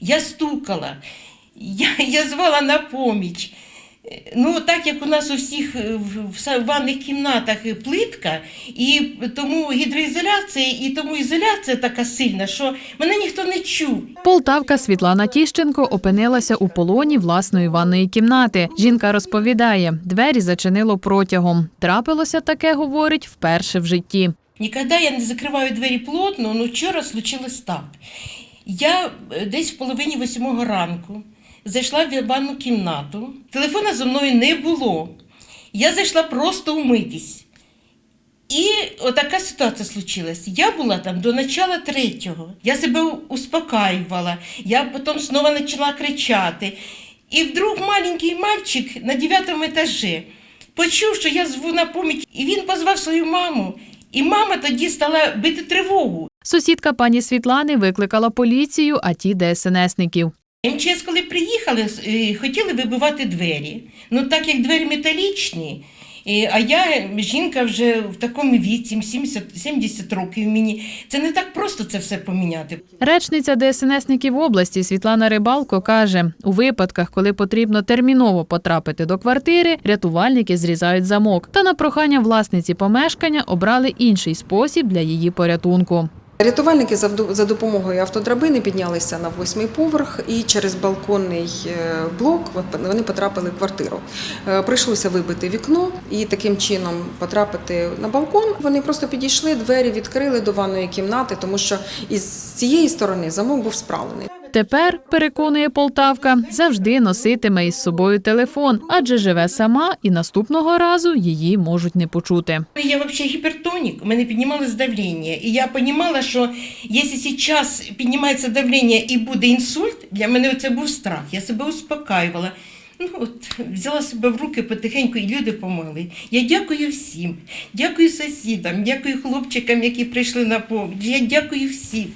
Я стукала, я, я звала на поміч. Ну, так як у нас у всіх е, в- ванних кімнатах плитка, і тому гідроізоляція, і тому ізоляція така сильна, що мене ніхто не чув. Полтавка Світлана Тіщенко опинилася у полоні власної ванної кімнати. Жінка розповідає, двері зачинило протягом. Трапилося таке, говорить, вперше в житті. Ніколи я не закриваю двері плотно, але вчора случилось так. Я е, десь в половині восьмого ранку зайшла в ванну кімнату, телефона зі мною не було. Я зайшла просто умитись. І отака ситуація случилась. Я була там до начала третього. Я себе успокаювала. Я потім знову почала кричати. І вдруг маленький мальчик на дев'ятому етажі почув, що я зву на поміч, і він позвав свою маму. І мама тоді стала бити тривогу. Сусідка пані Світлани викликала поліцію, а ті ДСНСників. МЧС, коли приїхали, е, хотіли вибивати двері. Ну так як двері металічні, е, а я жінка вже в такому віці, 70, 70 років мені. Це не так просто це все поміняти. Речниця ДСНСників області Світлана Рибалко каже, у випадках, коли потрібно терміново потрапити до квартири, рятувальники зрізають замок. Та на прохання власниці помешкання обрали інший спосіб для її порятунку. Рятувальники за допомогою автодрабини піднялися на восьмий поверх і через балконний е, блок вони потрапили в квартиру. Е, Прийшлося вибити вікно і таким чином потрапити на балкон. Вони просто підійшли, двері відкрили до ванної кімнати, тому що із цієї сторони замок був справлений. Тепер, переконує Полтавка, завжди носитиме із собою телефон, адже живе сама і наступного разу її можуть не почути. Я взагалі гіпертонік, у мене піднімалось давлення. І я розуміла, що якщо зараз піднімається давлення і буде інсульт, для мене це був страх. Я себе успокаювала. Ну от взяла себе в руки потихеньку, і люди помогли. Я дякую всім, дякую сусідам, дякую хлопчикам, які прийшли на поміч. Я дякую всім.